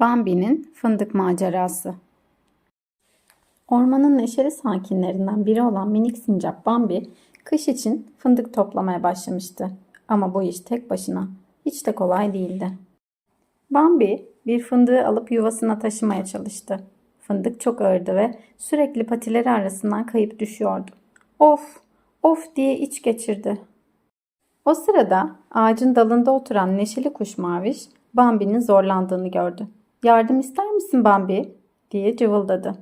Bambi'nin fındık macerası. Ormanın neşeli sakinlerinden biri olan minik sincap Bambi, kış için fındık toplamaya başlamıştı. Ama bu iş tek başına hiç de kolay değildi. Bambi bir fındığı alıp yuvasına taşımaya çalıştı. Fındık çok ağırdı ve sürekli patileri arasından kayıp düşüyordu. Of, of diye iç geçirdi. O sırada ağacın dalında oturan neşeli kuş Maviş, Bambi'nin zorlandığını gördü. Yardım ister misin Bambi? diye cıvıldadı.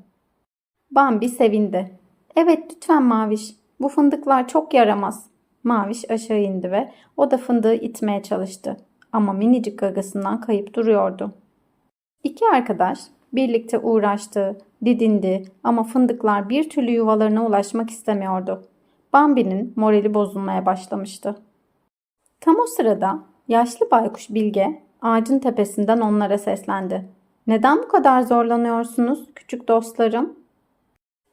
Bambi sevindi. Evet lütfen Maviş. Bu fındıklar çok yaramaz. Maviş aşağı indi ve o da fındığı itmeye çalıştı. Ama minicik gagasından kayıp duruyordu. İki arkadaş birlikte uğraştı, didindi ama fındıklar bir türlü yuvalarına ulaşmak istemiyordu. Bambi'nin morali bozulmaya başlamıştı. Tam o sırada yaşlı baykuş Bilge ağacın tepesinden onlara seslendi. Neden bu kadar zorlanıyorsunuz küçük dostlarım?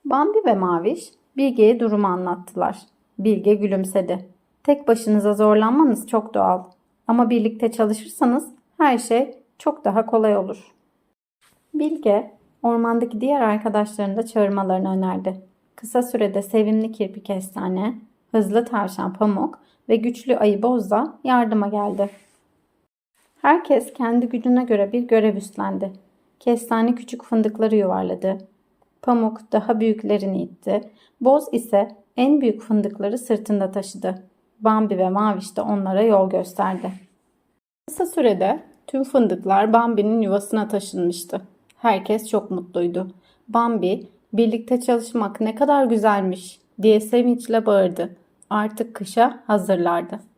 Bambi ve Maviş Bilge'ye durumu anlattılar. Bilge gülümsedi. Tek başınıza zorlanmanız çok doğal. Ama birlikte çalışırsanız her şey çok daha kolay olur. Bilge ormandaki diğer arkadaşlarını da çağırmalarını önerdi. Kısa sürede sevimli kirpi kestane, hızlı tavşan pamuk ve güçlü ayı bozda yardıma geldi. Herkes kendi gücüne göre bir görev üstlendi. Kestane küçük fındıkları yuvarladı. Pamuk daha büyüklerini itti. Boz ise en büyük fındıkları sırtında taşıdı. Bambi ve Maviş de onlara yol gösterdi. Kısa sürede tüm fındıklar Bambi'nin yuvasına taşınmıştı. Herkes çok mutluydu. Bambi, birlikte çalışmak ne kadar güzelmiş diye sevinçle bağırdı. Artık kışa hazırlardı.